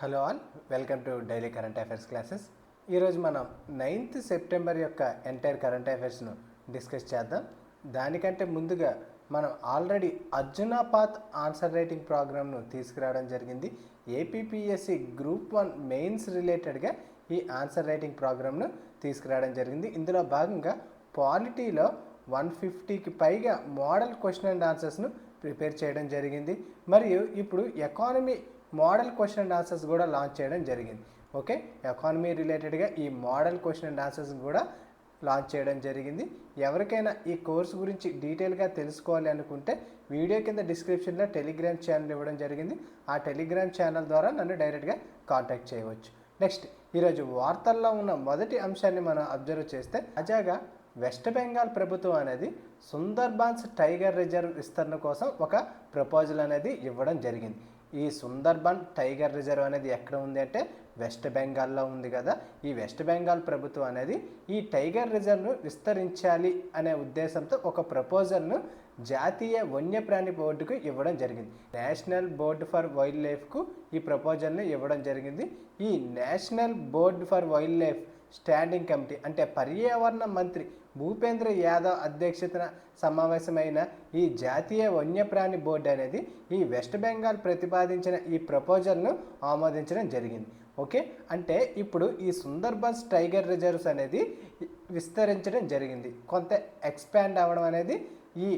Hello all welcome to daily current affairs classes. ఈరోజు మనం ninth September యొక్క entire current అఫైర్స్ను డిస్కస్ చేద్దాం. దానికంటే ముందుగా మనం ఆల్రెడీ అర్జునాపాత్ ఆన్సర్ రైటింగ్ ప్రోగ్రామ్ను తీసుకురావడం జరిగింది. ఏపీపీఎస్సి గ్రూప్ వన్ మెయిన్స్ రిలేటెడ్గా ఈ ఆన్సర్ రైటింగ్ ప్రోగ్రామ్ను తీసుకురావడం జరిగింది. ఇందులో భాగంగా పాలిటీలో వన్ ఫిఫ్టీకి పైగా మోడల్ క్వశ్చన్ అండ్ ఆన్సర్స్ను ప్రిపేర్ చేయడం జరిగింది. మరియు ఇప్పుడు economy model question and answers కూడా లాంచ్ చేయడం జరిగింది. ఓకే? ఎకానమీ రిలేటెడ్గా ఈ మోడల్ క్వశ్చన్ అండ్ ఆన్సర్స్ కూడా లాంచ్ చేయడం జరిగింది. ఎవరికైనా ఈ కోర్సు గురించి డీటెయిల్గా తెలుసుకోవాలి అనుకుంటే వీడియో కింద డిస్క్రిప్షన్లో టెలిగ్రామ్ ఛానల్ ఇవ్వడం జరిగింది. ఆ టెలిగ్రామ్ ఛానల్ ద్వారా నన్ను డైరెక్ట్గా కాంటాక్ట్ చేయవచ్చు. నెక్స్ట్ ఈరోజు వార్తల్లో ఉన్న మొదటి అంశాన్ని మనం అబ్జర్వ్ చేస్తే తాజాగా వెస్ట్ బెంగాల్ ప్రభుత్వం అనేది సుందర్బాన్స్ టైగర్ రిజర్వ్ విస్తరణ కోసం ఒక ప్రపోజల్ అనేది ఇవ్వడం జరిగింది. ఈ సుందర్బన్ టైగర్ రిజర్వ్ అనేది ఎక్కడ ఉంది అంటే వెస్ట్ బెంగాల్లో ఉంది కదా. ఈ వెస్ట్ బెంగాల్ ప్రభుత్వం అనేది ఈ టైగర్ రిజర్వ్ను విస్తరించాలి అనే ఉద్దేశంతో ఒక ప్రపోజల్ను జాతీయ వన్యప్రాణి బోర్డుకు ఇవ్వడం జరిగింది. నేషనల్ బోర్డ్ ఫర్ వైల్డ్ లైఫ్కు ఈ ప్రపోజల్ని ఇవ్వడం జరిగింది. ఈ national board for wildlife standing committee అంటే పర్యావరణ మంత్రి భూపేంద్ర యాదవ్ అధ్యక్షతన సమావేశమైన ఈ జాతీయ వన్యప్రాణి బోర్డు అనేది ఈ వెస్ట్ బెంగాల్ ప్రతిపాదించిన ఈ ప్రపోజల్ను ఆమోదించడం జరిగింది. ఓకే? అంటే ఇప్పుడు ఈ సుందర్బన్స్ టైగర్ రిజర్వ్స్ అనేది విస్తరించడం జరిగింది. కొంత ఎక్స్పాండ్ అవ్వడం అనేది ఈ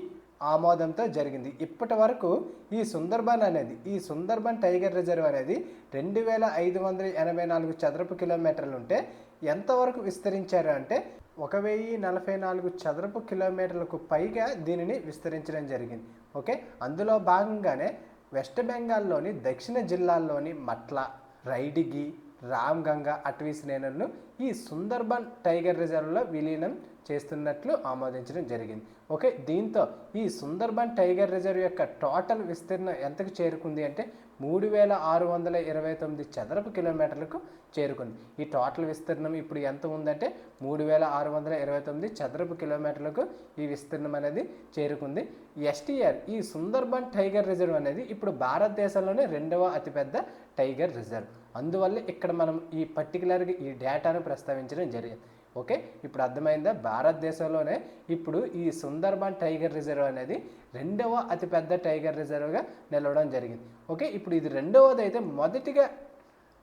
ఆమోదంతో జరిగింది. ఇప్పటి వరకు ఈ సుందర్బన్ అనేది ఈ సుందర్బన్ టైగర్ రిజర్వ్ అనేది రెండు వేల ఐదు వందల ఎనభై నాలుగు చదరపు కిలోమీటర్లు ఉంటే ఎంతవరకు విస్తరించారు అంటే ఒక వెయ్యి నలభై నాలుగు చదరపు కిలోమీటర్లకు పైగా దీనిని విస్తరించడం జరిగింది. ఓకే? అందులో భాగంగానే వెస్ట్ బెంగాల్లోని దక్షిణ జిల్లాల్లోని మట్ల రైడిగి రామ్గంగా అటవీ శ్రేణులను ఈ సుందర్బన్ టైగర్ రిజర్వ్లో విలీనం చేస్తున్నట్లు ఆమోదించడం జరిగింది. ఓకే? దీంతో ఈ సుందర్బన్ టైగర్ రిజర్వ్ యొక్క టోటల్ విస్తీర్ణం ఎంతకు చేరుకుంది అంటే మూడు వేల ఆరు వందల ఇరవై తొమ్మిది చదరపు కిలోమీటర్లకు చేరుకుంది. ఈ టోటల్ విస్తీర్ణం ఇప్పుడు ఎంత ఉందంటే మూడు వేల ఆరు వందల ఇరవై తొమ్మిది చదరపు కిలోమీటర్లకు ఈ విస్తీర్ణం అనేది చేరుకుంది. ఎస్టీఆర్ ఈ సుందర్బన్ టైగర్ రిజర్వ్ అనేది ఇప్పుడు భారతదేశంలోనే రెండవ అతిపెద్ద టైగర్ రిజర్వ్. అందువల్ల ఇక్కడ మనం ఈ పర్టికులర్గా ఈ డేటాను ప్రస్తావించడం జరిగింది. ఓకే? ఇప్పుడు అర్థమైందా? భారతదేశంలోనే ఇప్పుడు ఈ సుందర్బన్ టైగర్ రిజర్వ్ అనేది రెండవ అతిపెద్ద టైగర్ రిజర్వ్గా నిలవడం జరిగింది. ఓకే? ఇప్పుడు ఇది రెండవది అయితే మొదటిగా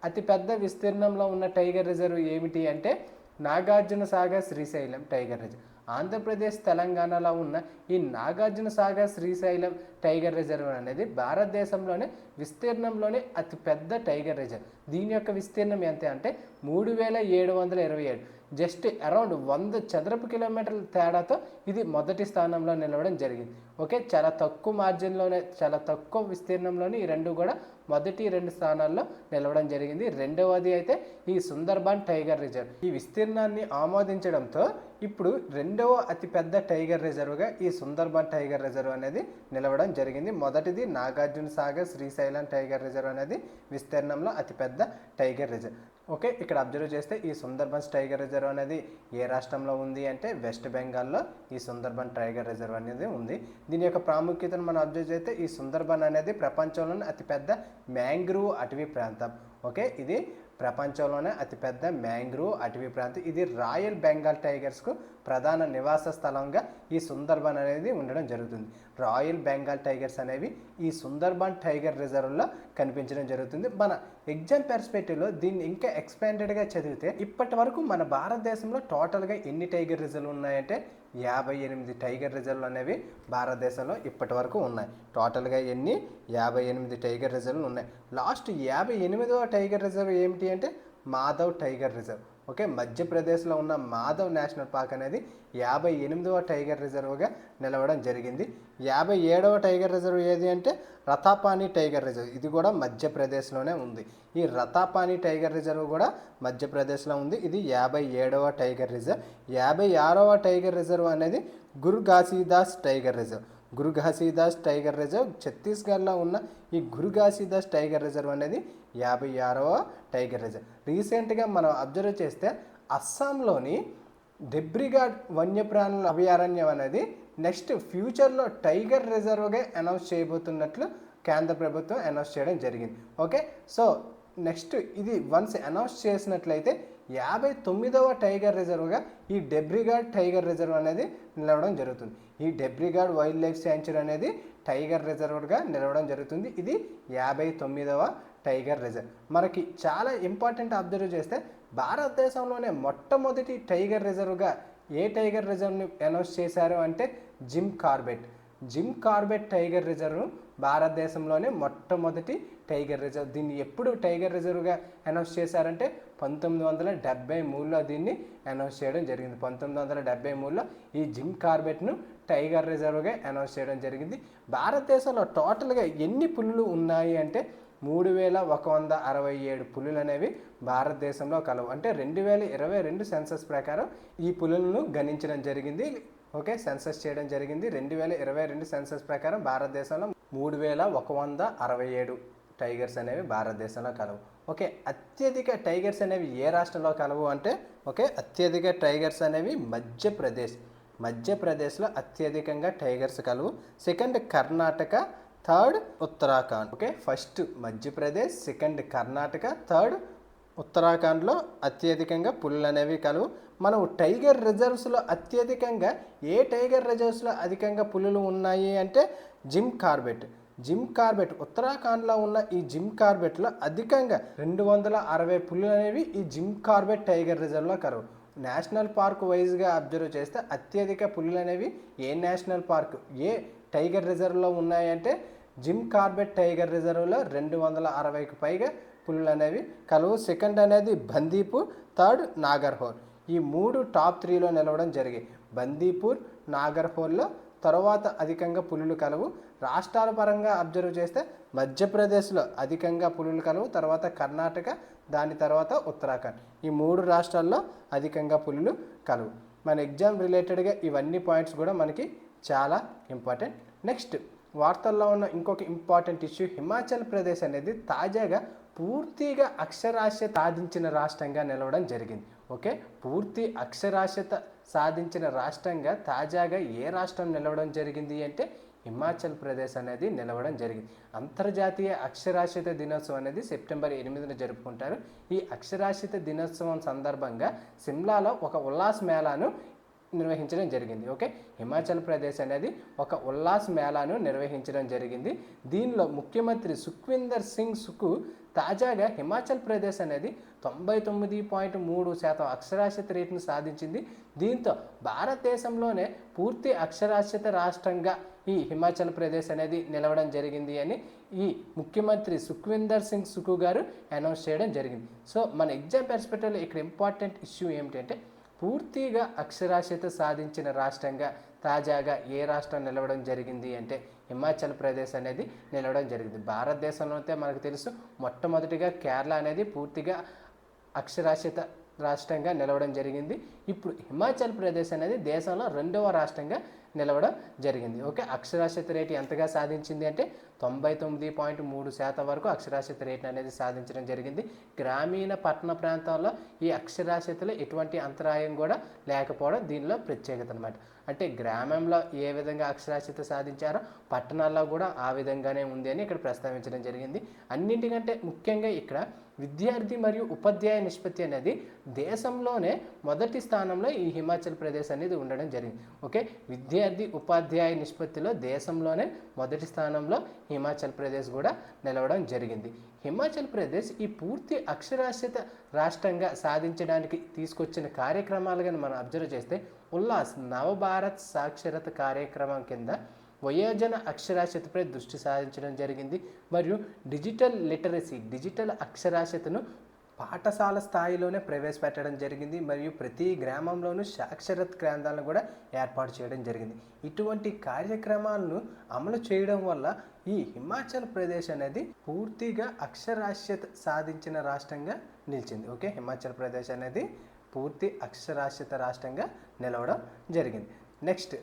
అతిపెద్ద విస్తీర్ణంలో ఉన్న టైగర్ రిజర్వ్ ఏమిటి అంటే నాగార్జున సాగర్ శ్రీశైలం టైగర్ రిజర్వ్. ఆంధ్రప్రదేశ్ తెలంగాణలో ఉన్న ఈ నాగార్జున సాగర్ శ్రీశైలం టైగర్ రిజర్వ్ అనేది భారతదేశంలోనే విస్తీర్ణంలోనే అతిపెద్ద టైగర్ రిజర్వ్. దీని యొక్క విస్తీర్ణం ఎంత అంటే మూడు వేల ఏడు వందల ఇరవై ఏడు. జస్ట్ అరౌండ్ వంద చదరపు కిలోమీటర్ల తేడాతో ఇది మొదటి స్థానంలో నిలవడం జరిగింది. ఓకే చాలా తక్కువ మార్జిన్లోనే చాలా తక్కువ విస్తీర్ణంలోనే ఈ రెండు కూడా మొదటి రెండు స్థానాల్లో నిలవడం జరిగింది. రెండవది అయితే ఈ సుందర్బాన్ టైగర్ రిజర్వ్. ఈ విస్తీర్ణాన్ని ఆమోదించడంతో ఇప్పుడు రెండవ అతిపెద్ద టైగర్ రిజర్వ్గా ఈ సుందర్బాన్ టైగర్ రిజర్వ్ అనేది నిలవడం జరిగింది. మొదటిది నాగార్జున సాగర్ శ్రీశైలం టైగర్ రిజర్వ్ అనేది విస్తీర్ణంలో అతిపెద్ద టైగర్ రిజర్వ్. ఓకే ఇక్కడ అబ్జర్వ్ చేస్తే ఈ సుందర్బన్స్ టైగర్ రిజర్వ్ అనేది ఏ రాష్ట్రంలో ఉంది అంటే వెస్ట్ బెంగాల్లో ఈ సుందర్బన్ టైగర్ రిజర్వ్ అనేది ఉంది. దీని యొక్క ప్రాముఖ్యతను మనం అబ్జర్వ్ చేస్తే ఈ సుందర్బన్ అనేది ప్రపంచంలోనే అతిపెద్ద మ్యాంగ్రూవ్ అటవీ ప్రాంతం. ఓకే ఇది ప్రపంచంలోనే అతిపెద్ద మ్యాంగ్రూవ్ అటవీ ప్రాంతం. ఇది రాయల్ బెంగాల్ టైగర్స్కు ప్రధాన నివాస స్థలంగా ఈ సుందర్బన్ అనేది ఉండడం జరుగుతుంది. రాయల్ బెంగాల్ టైగర్స్ అనేవి ఈ సుందర్బన్ టైగర్ రిజర్వ్లో కనిపించడం జరుగుతుంది. మన ఎగ్జామ్ పెర్స్పెక్టివ్లో దీన్ని ఇంకా ఎక్స్పాండెడ్గా చదివితే ఇప్పటి వరకు మన భారతదేశంలో టోటల్గా ఎన్ని టైగర్ రిజర్వ్లు ఉన్నాయంటే యాభై ఎనిమిది టైగర్ రిజర్వ్లు అనేవి భారతదేశంలో ఇప్పటి వరకు ఉన్నాయి. టోటల్గా ఎన్ని? యాభై ఎనిమిది టైగర్ రిజర్వ్లు ఉన్నాయి. లాస్ట్ యాభై ఎనిమిదవ టైగర్ రిజర్వ్ ఏమిటి అంటే మాధవ్ టైగర్ రిజర్వ్. ఓకే మధ్యప్రదేశ్లో ఉన్న మాధవ్ నేషనల్ పార్క్ అనేది యాభై ఎనిమిదవ టైగర్ రిజర్వ్గా నిలవడం జరిగింది. యాభై ఏడవ టైగర్ రిజర్వ్ ఏది అంటే రథాపాని టైగర్ రిజర్వ్. ఇది కూడా మధ్యప్రదేశ్లోనే ఉంది. ఈ రథాపాని టైగర్ రిజర్వ్ కూడా మధ్యప్రదేశ్లో ఉంది. ఇది యాభై ఏడవ టైగర్ రిజర్వ్. యాభై ఆరవ టైగర్ రిజర్వ్ అనేది Guru Ghasidas tiger reserve. Guru Ghasidas tiger reserve ఛత్తీస్గఢ్లో ఉన్న ఈ గురు ఘాసీదాస్ టైగర్ రిజర్వ్ అనేది యాభై ఆరవ టైగర్ రిజర్వ్. రీసెంట్గా మనం అబ్జర్వ్ చేస్తే అస్సాంలోని డెబ్రిగాడ్ వన్యప్రాణుల అభయారణ్యం అనేది నెక్స్ట్ ఫ్యూచర్లో టైగర్ రిజర్వ్గా అనౌన్స్ చేయబోతున్నట్లు కేంద్ర ప్రభుత్వం అనౌన్స్ చేయడం జరిగింది. ఓకే? సో నెక్స్ట్ ఇది వన్స్ అనౌన్స్ చేసినట్లయితే యాభై తొమ్మిదవ టైగర్ రిజర్వ్గా ఈ డెబ్రిగాడ్ టైగర్ రిజర్వ్ అనేది నిలవడం జరుగుతుంది. ఈ డెబ్రిగాడ్ వైల్డ్ లైఫ్ శాంచురీ అనేది టైగర్ రిజర్వ్గా నిలవడం జరుగుతుంది. ఇది యాభై తొమ్మిదవ టైగర్ రిజర్వ్. మనకి చాలా ఇంపార్టెంట్ అబ్జర్వ్ చేస్తే భారతదేశంలోనే మొట్టమొదటి టైగర్ రిజర్వ్గా ఏ టైగర్ రిజర్వ్ని అనౌన్స్ చేశారు అంటే Jim Corbett. Jim Corbett tiger reserve భారతదేశంలోనే మొట్టమొదటి టైగర్ రిజర్వ్. దీన్ని ఎప్పుడు టైగర్ రిజర్వ్గా అనౌన్స్ చేశారంటే పంతొమ్మిది వందల డెబ్బై మూడులో దీన్ని అనౌన్స్ చేయడం జరిగింది. పంతొమ్మిది వందల డెబ్బై మూడులో ఈ జిమ్ కార్బెట్ను టైగర్ రిజర్వ్గా అనౌన్స్ చేయడం జరిగింది. భారతదేశంలో టోటల్గా ఎన్ని పులులు ఉన్నాయి అంటే మూడు వేల ఒక వంద అరవై ఏడు పులులు అనేవి భారతదేశంలో కలవు. అంటే రెండు వేల ఇరవై రెండు సెన్సస్ ప్రకారం ఈ పులులను గణించడం జరిగింది. ఓకే సెన్సస్ చేయడం జరిగింది. రెండు వేల ఇరవై రెండు సెన్సస్ ప్రకారం భారతదేశంలో మూడు వేల ఒక వంద అరవై ఏడు. టైగర్స్ అనేవి భారతదేశంలో కలవు. ఓకే అత్యధిక టైగర్స్ అనేవి ఏ రాష్ట్రంలో కలవు అంటే ఓకే అత్యధిక టైగర్స్ అనేవి మధ్యప్రదేశ్. మధ్యప్రదేశ్లో అత్యధికంగా టైగర్స్ కలవు. Second Karnataka third Uttarakhand. Okay first Madhya Pradesh second Karnataka third ఉత్తరాఖండ్లో అత్యధికంగా పులులు అనేవి కలవు. మనం టైగర్ రిజర్వ్స్లో అత్యధికంగా ఏ టైగర్ రిజర్వ్స్లో అధికంగా పులులు ఉన్నాయి అంటే జిమ్ కార్బెట్. జిమ్ కార్బెట్ ఉత్తరాఖండ్లో ఉన్న ఈ జిమ్ కార్బెట్లో అధికంగా రెండు వందల అరవై పులులు అనేవి ఈ జిమ్ కార్బెట్ టైగర్ రిజర్వ్లో కలవు నేషనల్ పార్క్ వైజ్గా అబ్జర్వ్ చేస్తే అత్యధిక పులులు అనేవి ఏ నేషనల్ పార్క్ ఏ టైగర్ రిజర్వ్లో ఉన్నాయంటే జిమ్ కార్బెట్ టైగర్ రిజర్వ్లో రెండు వందల అరవైకి పైగా పులులు అనేవి. కలవు సెకండ్ అనేది బందీపూర్ థర్డ్ నాగర్హోల్. ఈ మూడు టాప్ త్రీలో నిలవడం జరిగాయి బందీపూర్ నాగర్హోల్లో తర్వాత అధికంగా పులులు కలవు. రాష్ట్రాల పరంగా అబ్జర్వ్ చేస్తే మధ్యప్రదేశ్లో అధికంగా పులులు కలవు. తర్వాత కర్ణాటక దాని తర్వాత ఉత్తరాఖండ్. ఈ మూడు రాష్ట్రాల్లో అధికంగా పులులు కలవు. మన ఎగ్జామ్ రిలేటెడ్గా ఇవన్నీ పాయింట్స్ కూడా మనకి చాలా ఇంపార్టెంట్. నెక్స్ట్ వార్తల్లో ఉన్న ఇంకొక ఇంపార్టెంట్ ఇష్యూ హిమాచల్ ప్రదేశ్ అనేది తాజాగా పూర్తిగా అక్షరాస్యత సాధించిన రాష్ట్రంగా నిలవడం జరిగింది. ఓకే? పూర్తి అక్షరాస్యత సాధించిన రాష్ట్రంగా తాజాగా ఏ రాష్ట్రం నిలవడం జరిగింది అంటే హిమాచల్ ప్రదేశ్ అనేది నిలవడం జరిగింది. అంతర్జాతీయ అక్షరాస్యత దినోత్సవం అనేది సెప్టెంబర్ ఎనిమిదిన జరుపుకుంటారు. ఈ అక్షరాస్యత దినోత్సవం సందర్భంగా సిమ్లాలో ఒక ఉల్లాస్ మేళాను నిర్వహించడం జరిగింది. ఓకే? హిమాచల్ ప్రదేశ్ అనేది ఒక ఉల్లాస్ మేళాను నిర్వహించడం జరిగింది. దీనిలో ముఖ్యమంత్రి సుఖ్వీందర్ సింగ్ సుకు తాజాగా హిమాచల్ ప్రదేశ్ అనేది తొంభై తొమ్మిది పాయింట్ మూడు శాతం అక్షరాస్యత రేటును సాధించింది. దీంతో భారతదేశంలోనే పూర్తి అక్షరాస్యత రాష్ట్రంగా ఈ హిమాచల్ ప్రదేశ్ అనేది నిలవడం జరిగింది అని ఈ ముఖ్యమంత్రి సుఖ్విందర్ సింగ్ సుఖు గారు అనౌన్స్ చేయడం జరిగింది. సో మన ఎగ్జామ్ పెర్స్పెక్టివ్లో ఇక్కడ ఇంపార్టెంట్ ఇష్యూ ఏమిటంటే పూర్తిగా అక్షరాస్యత సాధించిన రాష్ట్రంగా తాజాగా ఏ రాష్ట్రం నిలవడం జరిగింది అంటే హిమాచల్ ప్రదేశ్ అనేది నిలవడం జరిగింది. భారతదేశంలో అయితే మనకు తెలుసు మొట్టమొదటిగా కేరళ అనేది పూర్తిగా అక్షరాస్యత రాష్ట్రంగా నిలవడం జరిగింది. ఇప్పుడు హిమాచల్ ప్రదేశ్ అనేది దేశంలో రెండవ రాష్ట్రంగా నిలవడం జరిగింది. ఓకే అక్షరాస్యత రేటు ఎంతగా సాధించింది అంటే తొంభై తొమ్మిది పాయింట్ మూడు శాతం వరకు అక్షరాస్యత రేటు అనేది సాధించడం జరిగింది. గ్రామీణ పట్టణ ప్రాంతాల్లో ఈ అక్షరాస్యతలో ఎటువంటి అంతరాయం కూడా లేకపోవడం దీనిలో ప్రత్యేకత అనమాట అంటే గ్రామంలో ఏ విధంగా అక్షరాస్యత సాధించారో పట్టణాల్లో కూడా ఆ విధంగానే ఉంది అని ఇక్కడ ప్రస్తావించడం జరిగింది. అన్నింటికంటే ముఖ్యంగా ఇక్కడ విద్యార్థి మరియు ఉపాధ్యాయ నిష్పత్తి అనేది దేశంలోనే మొదటి స్థానంలో ఈ హిమాచల్ ప్రదేశ్ అనేది ఉండడం జరిగింది. ఓకే? విద్యార్థి ఉపాధ్యాయ నిష్పత్తిలో దేశంలోనే మొదటి స్థానంలో హిమాచల్ ప్రదేశ్ కూడా నిలవడం జరిగింది. హిమాచల్ ప్రదేశ్ ఈ పూర్తి అక్షరాస్యత రాష్ట్రంగా సాధించడానికి తీసుకొచ్చిన కార్యక్రమాలు కానీ మనం అబ్జర్వ్ చేస్తే ఉల్లాస్ నవభారత్ సాక్షరత కార్యక్రమం కింద వయోజన అక్షరాస్యతపై దృష్టి సాధించడం జరిగింది. మరియు డిజిటల్ లిటరసీ డిజిటల్ అక్షరాస్యతను పాఠశాల స్థాయిలోనే ప్రవేశపెట్టడం జరిగింది. మరియు ప్రతి గ్రామంలోనూ సాక్షరత కేంద్రాలను కూడా ఏర్పాటు చేయడం జరిగింది. ఇటువంటి కార్యక్రమాలను అమలు చేయడం వల్ల ఈ హిమాచల్ ప్రదేశ్ అనేది పూర్తిగా అక్షరాస్యత సాధించిన రాష్ట్రంగా నిలిచింది. ఓకే? హిమాచల్ ప్రదేశ్ అనేది పూర్తి అక్షరాస్యత రాష్ట్రంగా నిలవడం జరిగింది. నెక్స్ట్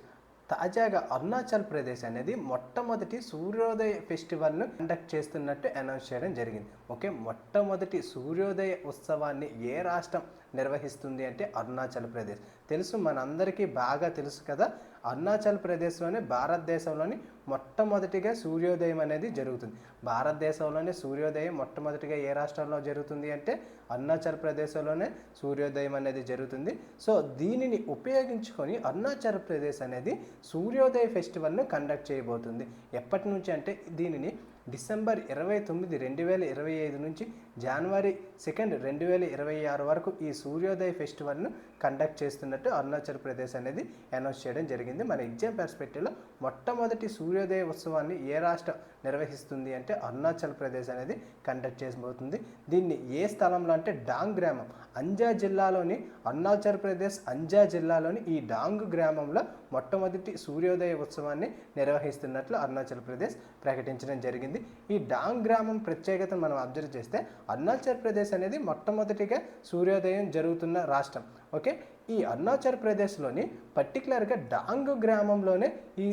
తాజాగా అరుణాచల్ ప్రదేశ్ అనేది మొట్టమొదటి సూర్యోదయ ఫెస్టివల్ను కండక్ట్ చేస్తున్నట్టు అనౌన్స్ చేయడం జరిగింది. ఓకే మొట్టమొదటి సూర్యోదయ ఉత్సవాన్ని ఏ రాష్ట్రం నిర్వహిస్తుంది అంటే అరుణాచల్ ప్రదేశ్. తెలుసు మనందరికీ బాగా తెలుసు కదా అరుణాచల్ ప్రదేశ్లోనే భారతదేశంలోని మొట్టమొదటిగా సూర్యోదయం అనేది జరుగుతుంది. భారతదేశంలోనే సూర్యోదయం మొట్టమొదటిగా ఏ రాష్ట్రంలో జరుగుతుంది అంటే అరుణాచల్ ప్రదేశ్లోనే సూర్యోదయం అనేది జరుగుతుంది. సో దీనిని ఉపయోగించుకొని అరుణాచల్ ప్రదేశ్ అనేది సూర్యోదయ ఫెస్టివల్ను కండక్ట్ చేయబోతుంది. ఎప్పటి నుంచి అంటే దీనిని డిసెంబర్ ఇరవై తొమ్మిది రెండు వేల ఇరవై ఐదు నుంచి జనవరి సెకండ్ రెండు వేల ఇరవై ఆరు వరకు ఈ సూర్యోదయ ఫెస్టివల్ను కండక్ట్ చేస్తున్నట్టు అరుణాచల్ ప్రదేశ్ అనేది అనౌన్స్ చేయడం జరిగింది. మన ఎగ్జామ్ పర్స్పెక్టివ్లో మొట్టమొదటి సూర్యోదయ ఉత్సవాన్ని ఏ రాష్ట్రం నిర్వహిస్తుంది అంటే అరుణాచల్ ప్రదేశ్ అనేది కండక్ట్ చేయబోతుంది. దీన్ని ఏ స్థలంలో అంటే డాంగ్ గ్రామం అంజా జిల్లాలోని అరుణాచల్ ప్రదేశ్ అంజా జిల్లాలోని ఈ డాంగ్ గ్రామంలో మొట్టమొదటి సూర్యోదయ ఉత్సవాన్ని నిర్వహిస్తున్నట్లు అరుణాచల్ ప్రదేశ్ ప్రకటించడం జరిగింది. ఈ డాంగ్ గ్రామం ప్రత్యేకతను మనం అబ్జర్వ్ చేస్తే అరుణాచల్ ప్రదేశ్ అనేది మొట్టమొదటిగా సూర్యోదయం జరుగుతున్న రాష్ట్రం. ఓకే? ఈ అరుణాచల్ ప్రదేశ్లోని పర్టికులర్గా డాంగ్ గ్రామంలోనే ఈ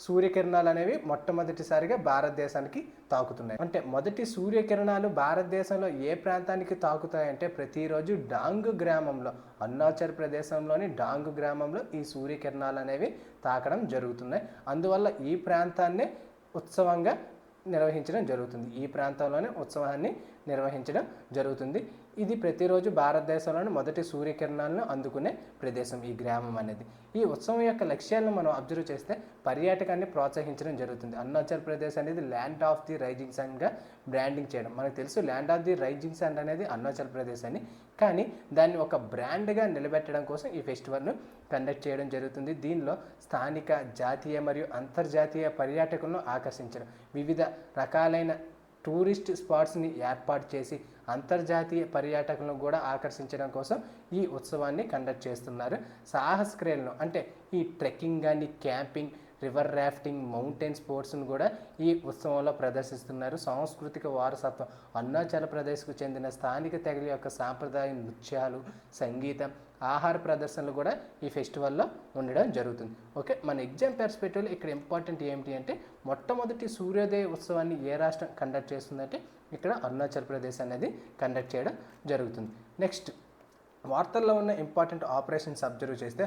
సూర్యకిరణాలు అనేవి మొట్టమొదటిసారిగా భారతదేశానికి తాకుతున్నాయి. అంటే మొదటి సూర్యకిరణాలు భారతదేశంలో ఏ ప్రాంతానికి తాకుతాయంటే ప్రతిరోజు డాంగ్ గ్రామంలో అరుణాచల్ ప్రదేశంలోని డాంగ్ గ్రామంలో ఈ సూర్యకిరణాలు అనేవి తాకడం జరుగుతున్నాయి. అందువల్ల ఈ ప్రాంతాన్నే ఉత్సవంగా నిర్వహించడం జరుగుతుంది. ఈ ప్రాంతంలోనే ఉత్సవాన్ని నిర్వహించడం జరుగుతుంది. ఇది ప్రతిరోజు భారతదేశంలోని మొదటి సూర్యకిరణాలను అందుకునే ప్రదేశం ఈ గ్రామం అనేది. ఈ ఉత్సవం యొక్క లక్ష్యాలను మనం అబ్జర్వ్ చేస్తే పర్యాటకాన్ని ప్రోత్సహించడం జరుగుతుంది. అరుణాచల్ ప్రదేశ్ అనేది ల్యాండ్ ఆఫ్ ది రైజింగ్ సన్గా బ్రాండింగ్ చేయడం. మనకు తెలుసు land of the rising sun అనేది అరుణాచల్ ప్రదేశ్ అని. కానీ దాన్ని ఒక బ్రాండ్గా నిలబెట్టడం కోసం ఈ ఫెస్టివల్ను కండక్ట్ చేయడం జరుగుతుంది. దీనిలో స్థానిక జాతీయ మరియు అంతర్జాతీయ పర్యాటకులను ఆకర్షించడం. వివిధ రకాలైన టూరిస్ట్ స్పాట్స్ని ఏర్పాటు చేసి అంతర్జాతీయ పర్యాటకులను కూడా ఆకర్షించడం కోసం ఈ ఉత్సవాన్ని కండక్ట్ చేస్తున్నారు. సాహస క్రియలను అంటే ఈ ట్రెక్కింగ్ కానీ క్యాంపింగ్ రివర్ రాఫ్టింగ్ మౌంటైన్ స్పోర్ట్స్ను కూడా ఈ ఉత్సవంలో ప్రదర్శిస్తున్నారు. సాంస్కృతిక వారసత్వం అరుణాచల్ ప్రదేశ్కు చెందిన స్థానిక తెగల యొక్క సాంప్రదాయ నృత్యాలు సంగీతం ఆహార ప్రదర్శనలు కూడా ఈ ఫెస్టివల్లో ఉండడం జరుగుతుంది. ఓకే మన ఎగ్జామ్ పెర్స్పెక్టివ్లో ఇక్కడ ఇంపార్టెంట్ ఏమిటి అంటే మొట్టమొదటి సూర్యోదయ ఉత్సవాన్ని ఏ రాష్ట్రం కండక్ట్ చేస్తుందంటే ఇక్కడ అరుణాచల్ ప్రదేశ్ అనేది కండక్ట్ చేయడం జరుగుతుంది. నెక్స్ట్ వార్తల్లో ఉన్న ఇంపార్టెంట్ ఆపరేషన్స్ అబ్జర్వ్ చేస్తే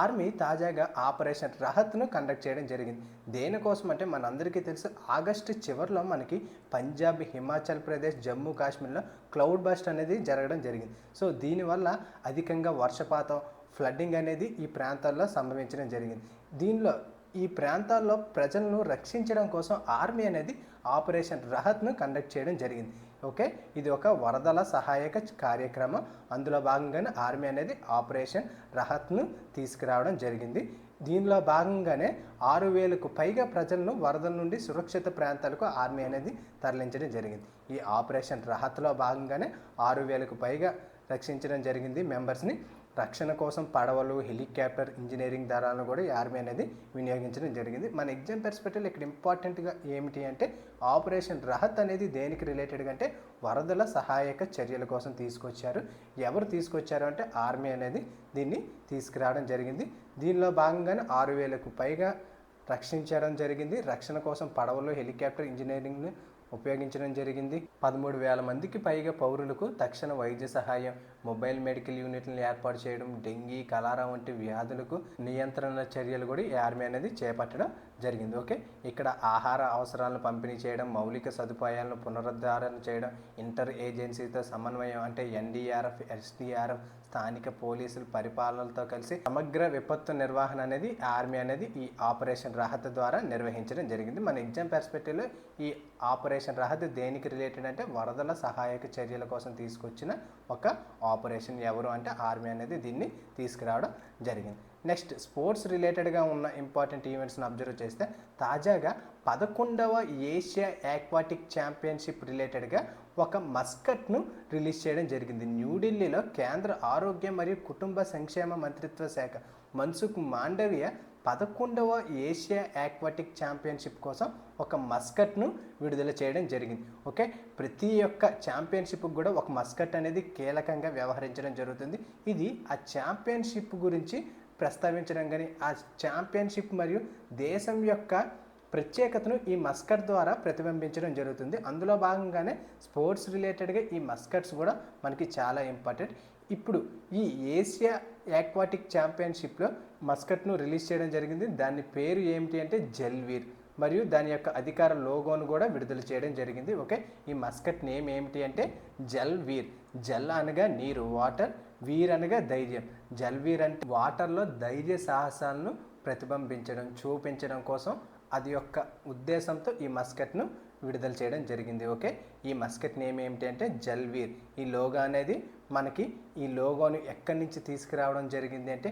ఆర్మీ తాజాగా ఆపరేషన్ రహత్ను కండక్ట్ చేయడం జరిగింది. దేనికోసం అంటే మనందరికీ తెలుసు ఆగస్టు చివరిలో మనకి పంజాబ్ హిమాచల్ ప్రదేశ్ జమ్మూ కాశ్మీర్లో క్లౌడ్ బస్ట్ అనేది జరగడం జరిగింది. సో దీనివల్ల అధికంగా వర్షపాతం ఫ్లడ్డింగ్ అనేది ఈ ప్రాంతాల్లో సంభవించడం జరిగింది. దీనిలో ఈ ప్రాంతాల్లో ప్రజలను రక్షించడం కోసం ఆర్మీ అనేది ఆపరేషన్ రహత్ను కండక్ట్ చేయడం జరిగింది. ఓకే? ఇది ఒక వరదల సహాయక కార్యక్రమం. అందులో భాగంగానే ఆర్మీ అనేది ఆపరేషన్ రహత్ను తీసుకురావడం జరిగింది. దీనిలో భాగంగానే ఆరు వేలకు పైగా ప్రజలను వరదల నుండి సురక్షిత ప్రాంతాలకు ఆర్మీ అనేది తరలించడం జరిగింది. ఈ ఆపరేషన్ రహత్లో భాగంగానే ఆరు వేలకు పైగా రక్షించడం జరిగింది మెంబర్స్ని. రక్షణ కోసం పడవలు హెలికాప్టర్ ఇంజనీరింగ్ దళాలను కూడా ఆర్మీ అనేది వినియోగించడం జరిగింది. మన ఎగ్జామ్ పెర్స్పెక్టివ్లో ఇక్కడ ఇంపార్టెంట్గా ఏమిటి అంటే ఆపరేషన్ రహత్ అనేది దేనికి రిలేటెడ్గా అంటే వరదల సహాయక చర్యల కోసం తీసుకొచ్చారు. ఎవరు తీసుకొచ్చారు అంటే ఆర్మీ అనేది దీన్ని తీసుకురావడం జరిగింది. దీనిలో భాగంగానే ఆరు వేలకు పైగా రక్షించడం జరిగింది. రక్షణ కోసం పడవలు హెలికాప్టర్ ఇంజనీరింగ్ను ఉపయోగించడం జరిగింది. పదమూడు వేల మందికి పైగా పౌరులకు తక్షణ వైద్య సహాయం మొబైల్ మెడికల్ యూనిట్లను ఏర్పాటు చేయడం డెంగీ కలారా వంటి వ్యాధులకు నియంత్రణ చర్యలు కూడా ఈ ఆర్మీ అనేది చేపట్టడం జరిగింది. ఓకే? ఇక్కడ ఆహార అవసరాలను పంపిణీ చేయడం మౌలిక సదుపాయాలను పునరుద్ధరణ చేయడం ఇంటర్ ఏజెన్సీతో సమన్వయం అంటే ఎన్డీఆర్ఎఫ్ ఎస్డీఆర్ఎఫ్ స్థానిక పోలీసులు పరిపాలనలతో కలిసి సమగ్ర విపత్తు నిర్వహణ అనేది ఆర్మీ అనేది ఈ ఆపరేషన్ రహత ద్వారా నిర్వహించడం జరిగింది. మన ఎగ్జామ్ పెర్స్పెక్టివ్లో ఈ ఆపరేషన్ రహత దేనికి రిలేటెడ్ అంటే వరదల సహాయక చర్యల కోసం తీసుకొచ్చిన ఒక ఆపరేషన్ ఎవరు అంటే ఆర్మీ అనేది దీన్ని తీసుకురావడం జరిగింది. నెక్స్ట్ స్పోర్ట్స్ రిలేటెడ్గా ఉన్న ఇంపార్టెంట్ ఈవెంట్స్ని అబ్జర్వ్ చేస్తే తాజాగా పదకొండవ ఏషియా ఆక్వాటిక్ ఛాంపియన్షిప్ రిలేటెడ్గా ఒక మస్కట్ను రిలీజ్ చేయడం జరిగింది. న్యూఢిల్లీలో కేంద్ర ఆరోగ్య మరియు కుటుంబ సంక్షేమ మంత్రిత్వ శాఖ మన్సుఖ్ మాండవియ పదకొండవ ఏషియా ఆక్వాటిక్ ఛాంపియన్షిప్ కోసం ఒక మస్కట్ను విడుదల చేయడం జరిగింది. ఓకే? ప్రతి ఒక్క ఛాంపియన్షిప్ కూడా ఒక మస్కట్ అనేది కీలకంగా వ్యవహరించడం జరుగుతుంది. ఇది ఆ ఛాంపియన్షిప్ గురించి ప్రస్తావించడం కానీ ఆ ఛాంపియన్షిప్ మరియు దేశం యొక్క ప్రత్యేకతను ఈ మస్కట్ ద్వారా ప్రతిబింబించడం జరుగుతుంది. అందులో భాగంగానే స్పోర్ట్స్ రిలేటెడ్గా ఈ మస్కట్స్ కూడా మనకి చాలా ఇంపార్టెంట్. ఇప్పుడు ఈ ఏషియా యాక్వాటిక్ ఛాంపియన్షిప్లో మస్కట్ను రిలీజ్ చేయడం జరిగింది. దాని పేరు ఏమిటి అంటే జల్వీర్ మరియు దాని యొక్క అధికార లోగోను కూడా విడుదల చేయడం జరిగింది. ఓకే? ఈ మస్కట్ నేమ్ ఏమిటి అంటే జల్ వీర్ జల్ అనగా నీరు వాటర్. వీర్ అనగా ధైర్యం. జల్వీర్ అంటే వాటర్లో ధైర్య సాహసాలను ప్రతిబింబించడం చూపించడం కోసం అది యొక్క ఉద్దేశంతో ఈ మస్కెట్ను విడుదల చేయడం జరిగింది. ఓకే? ఈ మస్కెట్ నేమ్ ఏమిటి అంటే జల్వీర్. ఈ లోగో అనేది మనకి ఈ లోగోను ఎక్కడి నుంచి తీసుకురావడం జరిగింది అంటే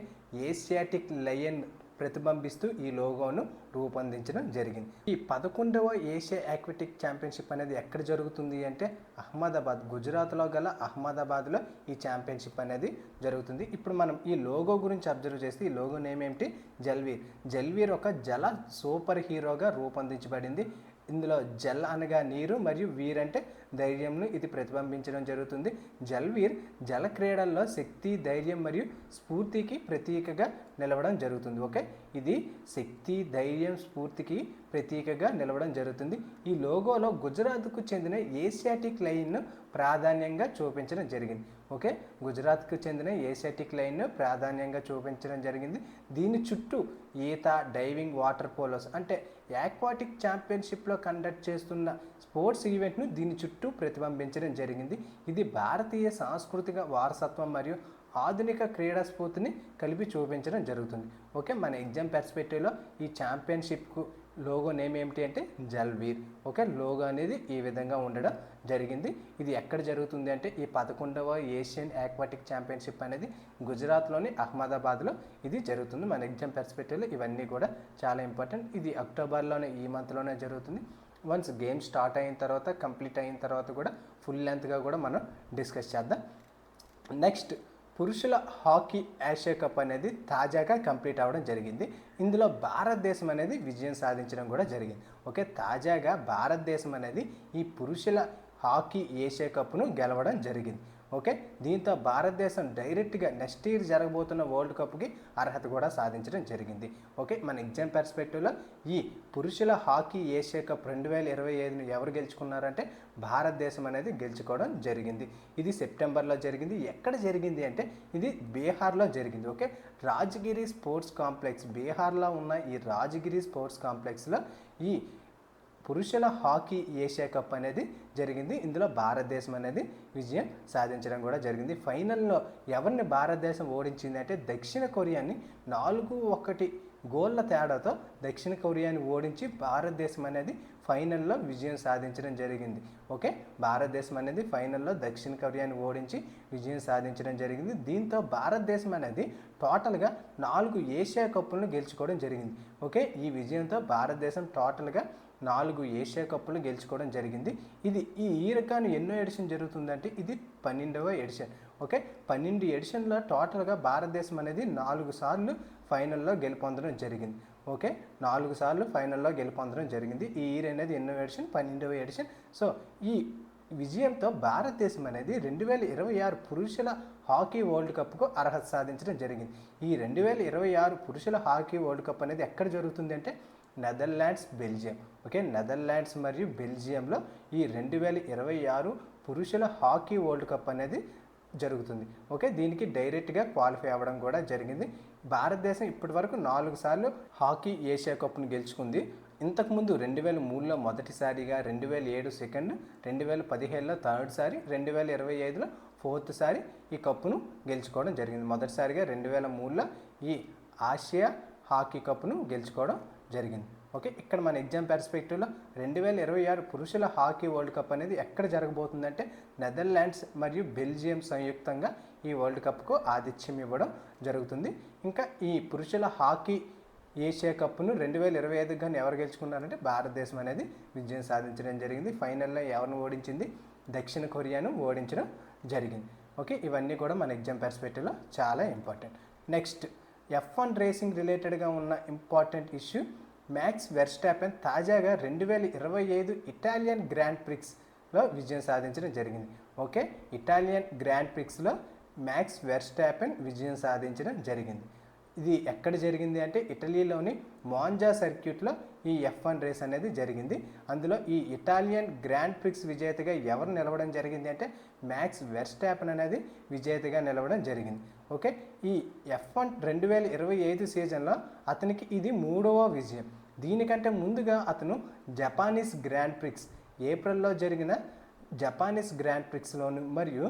ఏషియాటిక్ లయన్ ప్రతిబింబిస్తూ ఈ లోగోను రూపొందించడం జరిగింది. ఈ పదకొండవ ఏషియా యాక్వెటిక్ ఛాంపియన్షిప్ అనేది ఎక్కడ జరుగుతుంది అంటే అహ్మదాబాద్ గుజరాత్లో గల అహ్మదాబాద్లో ఈ ఛాంపియన్షిప్ అనేది జరుగుతుంది. ఇప్పుడు మనం ఈ లోగో గురించి అబ్జర్వ్ చేస్తే ఈ లోగో నేమ్ ఏమిటి? జల్వీర్. జల్వీర్ ఒక జల సూపర్ హీరోగా రూపొందించబడింది. ఇందులో జల్ అనగా నీరు మరియు వీర్ అంటే ధైర్యంను ఇది ప్రతిబింబించడం జరుగుతుంది. జల్వీర్ జల క్రీడల్లో శక్తి ధైర్యం మరియు స్ఫూర్తికి ప్రతీకగా నిలవడం జరుగుతుంది. ఓకే? ఇది శక్తి ధైర్యం స్ఫూర్తికి ప్రతీకగా నిలవడం జరుగుతుంది. ఈ లోగోలో గుజరాత్కు చెందిన ఏషియాటిక్ లైన్ను ప్రాధాన్యంగా చూపించడం జరిగింది. ఓకే? గుజరాత్కు చెందిన ఏషియాటిక్ లైన్ను ప్రాధాన్యంగా చూపించడం జరిగింది. దీని చుట్టూ ఈత డైవింగ్ వాటర్ పోలోస్ అంటే యాక్వాటిక్ ఛాంపియన్షిప్లో కండక్ట్ చేస్తున్న స్పోర్ట్స్ ఈవెంట్ను దీని చుట్టూ ప్రతిబింబించడం జరిగింది. ఇది భారతీయ సాంస్కృతిక వారసత్వం మరియు ఆధునిక క్రీడా స్ఫూర్తిని కలిపి చూపించడం జరుగుతుంది. ఓకే మన ఎగ్జామ్ పెర్స్పెక్టివ్లో ఈ ఛాంపియన్షిప్కు లోగో నేమ్ ఏమిటి అంటే జల్వీర్. ఓకే? లోగో అనేది ఈ విధంగా ఉండడం జరిగింది. ఇది ఎక్కడ జరుగుతుంది అంటే ఈ పదకొండవ ఏషియన్ ఆక్వాటిక్ ఛాంపియన్షిప్ అనేది గుజరాత్లోని అహ్మదాబాద్లో ఇది జరుగుతుంది. మన ఎగ్జామ్ పర్స్పెక్టివ్లో ఇవన్నీ కూడా చాలా ఇంపార్టెంట్. ఇది అక్టోబర్లోనే ఈ మంత్లోనే జరుగుతుంది. వన్స్ గేమ్ స్టార్ట్ అయిన తర్వాత కంప్లీట్ అయిన తర్వాత కూడా ఫుల్ లెంత్గా కూడా మనం డిస్కస్ చేద్దాం. నెక్స్ట్ పురుషుల హాకీ ఏషియా కప్ అనేది తాజాగా కంప్లీట్ అవ్వడం జరిగింది. ఇందులో భారతదేశం అనేది విజయం సాధించడం కూడా జరిగింది. ఓకే తాజాగా భారతదేశం అనేది ఈ పురుషుల హాకీ ఏషియా కప్ను గెలవడం జరిగింది. ఓకే? దీంతో భారతదేశం డైరెక్ట్గా నెక్స్ట్ ఇయర్ జరగబోతున్న వరల్డ్ కప్కి అర్హత కూడా సాధించడం జరిగింది. ఓకే? మన ఎగ్జామ్ పర్స్పెక్టివ్లో ఈ పురుషుల హాకీ ఏషియా కప్ రెండు వేల ఇరవై ఐదును ఎవరు గెలుచుకున్నారంటే భారతదేశం అనేది గెలుచుకోవడం జరిగింది. ఇది సెప్టెంబర్లో జరిగింది. ఎక్కడ జరిగింది అంటే ఇది బీహార్లో జరిగింది. ఓకే? రాజగిరి స్పోర్ట్స్ కాంప్లెక్స్ బీహార్లో ఉన్న ఈ రాజగిరి స్పోర్ట్స్ కాంప్లెక్స్లో ఈ పురుషుల హాకీ ఏషియా కప్ అనేది జరిగింది. ఇందులో భారతదేశం అనేది విజయం సాధించడం కూడా జరిగింది. ఫైనల్లో ఎవరిని భారతదేశం ఓడించింది అంటే దక్షిణ కొరియాని నాలుగు ఒకటి గోళ్ళ తేడాతో దక్షిణ కొరియాని ఓడించి భారతదేశం అనేది ఫైనల్లో విజయం సాధించడం జరిగింది. ఓకే? భారతదేశం అనేది ఫైనల్లో దక్షిణ కొరియాని ఓడించి విజయం సాధించడం జరిగింది. దీంతో భారతదేశం అనేది టోటల్గా నాలుగు ఏషియా కప్పులను గెలుచుకోవడం జరిగింది. ఓకే? ఈ విజయంతో భారతదేశం టోటల్గా నాలుగు ఏషియా కప్పులు గెలుచుకోవడం జరిగింది. ఇది ఈ ఈ రకాన్ని ఎన్నో ఎడిషన్ జరుగుతుందంటే ఇది పన్నెండవ ఎడిషన్. ఓకే? పన్నెండు ఎడిషన్లో టోటల్గా భారతదేశం అనేది నాలుగు సార్లు ఫైనల్లో గెలుపొందడం జరిగింది. ఓకే? నాలుగు సార్లు ఫైనల్లో గెలుపొందడం జరిగింది. ఈ ఇయర్ అనేది ఎన్నో ఎడిషన్? పన్నెండవ ఎడిషన్. సో ఈ విజయంతో భారతదేశం అనేది రెండు వేల ఇరవై ఆరు పురుషుల హాకీ వరల్డ్ కప్కు అర్హత సాధించడం జరిగింది. ఈ రెండు వేల ఇరవై ఆరు పురుషుల హాకీ వరల్డ్ కప్ అనేది ఎక్కడ జరుగుతుంది అంటే నెదర్లాండ్స్ బెల్జియం. ఓకే? నెదర్లాండ్స్ మరియు బెల్జియంలో ఈ రెండు వేల ఇరవై ఆరు పురుషుల హాకీ వరల్డ్ కప్ అనేది జరుగుతుంది. ఓకే? దీనికి డైరెక్ట్గా క్వాలిఫై అవ్వడం కూడా జరిగింది. భారతదేశం ఇప్పటి వరకు నాలుగు సార్లు హాకీ ఏషియా కప్ను గెలుచుకుంది. ఇంతకుముందు రెండు వేల మూడులో మొదటిసారిగా రెండు వేల ఏడు సెకండ్ రెండు వేల పదిహేడులో థర్డ్ సారి రెండు వేల ఇరవై ఐదులో ఫోర్త్ సారి ఈ కప్పును గెలుచుకోవడం జరిగింది. మొదటిసారిగా రెండు వేల మూడులో ఈ ఆసియా హాకీ కప్ను గెలుచుకోవడం జరిగింది. ఓకే ఇక్కడ మన ఎగ్జామ్ పర్స్పెక్టివ్లో రెండు వేల ఇరవై ఆరు పురుషుల హాకీ వరల్డ్ కప్ అనేది ఎక్కడ జరగబోతుందంటే నెదర్లాండ్స్ మరియు బెల్జియం సంయుక్తంగా ఈ వరల్డ్ కప్కు ఆతిథ్యం ఇవ్వడం జరుగుతుంది. ఇంకా ఈ పురుషుల హాకీ ఏషియా కప్ను రెండు వేల ఇరవై ఐదుకి కానీ ఎవరు గెలుచుకున్నారంటే భారతదేశం అనేది విజయం సాధించడం జరిగింది. ఫైనల్లో ఎవరిని ఓడించింది? దక్షిణ కొరియాను ఓడించడం జరిగింది. ఓకే ఇవన్నీ కూడా మన ఎగ్జామ్ పర్స్పెక్టివ్లో చాలా important. Next F one racing రిలేటెడ్గా ఉన్న ఇంపార్టెంట్ ఇష్యూ మ్యాక్స్ వెర్స్టాపెన్ తాజాగా రెండు వేల ఇరవై ఐదు ఇటాలియన్ గ్రాండ్ ప్రిక్స్లో విజయం సాధించడం జరిగింది. ఓకే ఇటాలియన్ గ్రాండ్ ప్రిక్స్లో మ్యాక్స్ వెర్స్టాపెన్ విజయం సాధించడం జరిగింది. ఇది ఎక్కడ జరిగింది అంటే ఇటలీలోని మాంజా సర్క్యూట్లో ఈ ఎఫ్ వన్ రేస్ అనేది జరిగింది. అందులో ఈ ఇటాలియన్ గ్రాండ్ ప్రిక్స్ విజేతగా ఎవరు నిలవడం జరిగింది అంటే మ్యాక్స్ వెర్స్టాపన్ అనేది విజేతగా నిలవడం జరిగింది. ఓకే? ఈ ఎఫ్ వన్ రెండు వేల ఇరవై ఐదు సీజన్లో అతనికి ఇది మూడవ విజయం. దీనికంటే ముందుగా అతను జపానీస్ గ్రాండ్ ప్రిక్స్ ఏప్రిల్లో జరిగిన జపానీస్ గ్రాండ్ ప్రిక్స్లోను మరియు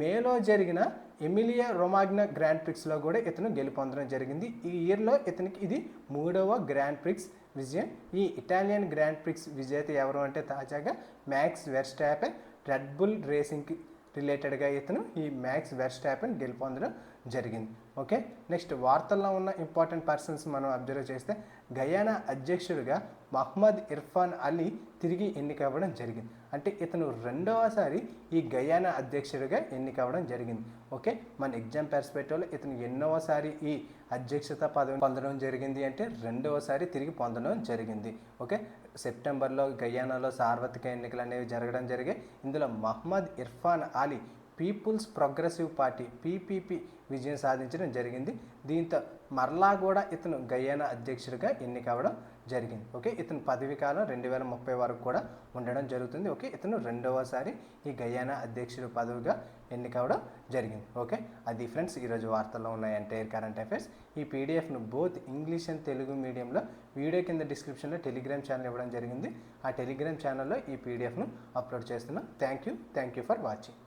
మేలో జరిగిన ఎమిలియా రొమాగ్నా గ్రాండ్ ప్రిక్స్లో కూడా ఇతను గెలుపొందడం జరిగింది. ఈ ఇయర్లో ఇతనికి ఇది మూడవ గ్రాండ్ ప్రిక్స్ విజయం. ఈ ఇటాలియన్ గ్రాండ్ ప్రిక్స్ విజేత ఎవరు అంటే తాజాగా మ్యాక్స్ వెర్స్టాపెన్. రెడ్ బుల్ రేసింగ్కి రిలేటెడ్గా ఇతను ఈ మ్యాక్స్ వెర్స్టాపెన్ గెలుపొందడం జరిగింది. ఓకే? నెక్స్ట్ వార్తల్లో ఉన్న ఇంపార్టెంట్ పర్సన్స్ మనం అబ్జర్వ్ చేస్తే గయానా అధ్యక్షుడిగా మహ్మద్ ఇర్ఫాన్ అలీ తిరిగి ఎన్నికవ్వడం జరిగింది. అంటే ఇతను రెండవసారి ఈ గయానా అధ్యక్షుడిగా ఎన్నికవ్వడం జరిగింది. ఓకే? మన ఎగ్జామ్ పెర్స్పెక్టివ్లో ఇతను ఎన్నోసారి ఈ అధ్యక్షత పదవి పొందడం జరిగింది అంటే రెండవసారి తిరిగి పొందడం జరిగింది. ఓకే? సెప్టెంబర్లో గయానాలో సార్వత్రిక ఎన్నికలు అనేవి జరగడం జరిగాయి. ఇందులో Mohamed Irfaan Ali People's Progressive Party PPP విజయం సాధించడం జరిగింది. దీంతో మరలా కూడా ఇతను గయానా అధ్యక్షుడిగా ఎన్నికవడం జరిగింది. ఓకే? ఇతను పదవి కాలం రెండు వేల ముప్పై వరకు కూడా ఉండడం జరుగుతుంది. ఓకే? ఇతను రెండవసారి ఈ గయానా అధ్యక్షుడి పదవిగా ఎన్నికవడం జరిగింది. ఓకే? అది ఫ్రెండ్స్ ఈరోజు వార్తల్లో ఉన్న ఎంటైర్ కరెంట్ అఫైర్స్. ఈ పీడిఎఫ్ను బోత్ ఇంగ్లీష్ అండ్ తెలుగు మీడియంలో వీడియో కింద డిస్క్రిప్షన్లో టెలిగ్రామ్ ఛానల్ ఇవ్వడం జరిగింది. ఆ టెలిగ్రామ్ ఛానల్లో ఈ పీడిఎఫ్ను అప్లోడ్ చేస్తున్నాం. Thank you. Thank you for watching.